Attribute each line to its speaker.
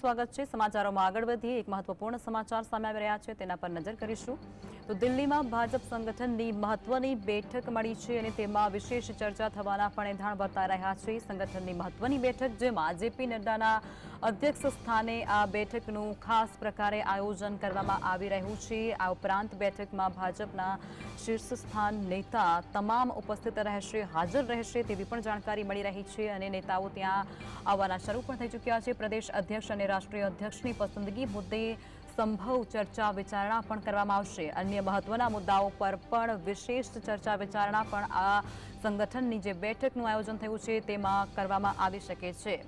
Speaker 1: સ્વાગત છે. સમાચારોમાં આગળ વધીએ. એક મહત્વપૂર્ણ સમાચાર સામે આવી રહ્યા છે. તેના પર નજર કરીશું. તો દિલ્હીમાં ભાજપ સંગઠનની મહત્વની બેઠક મળી છે અને તેમાં વિશેષ ચર્ચા થવાના પણ એંધાણ વર્તાઈ રહ્યા છે. સંગઠનની મહત્વની બેઠક, જેમાં જેપી નડ્ડાના અધ્યક્ષ સ્થાને આ બેઠકનું ખાસ પ્રકારે આયોજન કરવામાં આવી રહ્યું છે. આ ઉપરાંત બેઠકમાં ભાજપના શીર્ષસ્થાન નેતા તમામ ઉપસ્થિત રહેશે, હાજર રહેશે તેવી પણ જાણકારી મળી રહી છે અને નેતાઓ ત્યાં આવવાના શરૂ પણ થઈ ચૂક્યા છે. પ્રદેશ અધ્યક્ષ અને રાષ્ટ્રીય અધ્યક્ષની પસંદગી મુદ્દે સંભવ ચર્ચા વિચારણા પણ કરવામાં આવશે. અન્ય મહત્વના મુદ્દાઓ પર પણ વિશેષ ચર્ચા વિચારણા પણ આ સંગઠનની જે બેઠકનું આયોજન થયું છે તેમાં કરવામાં આવી શકે છે.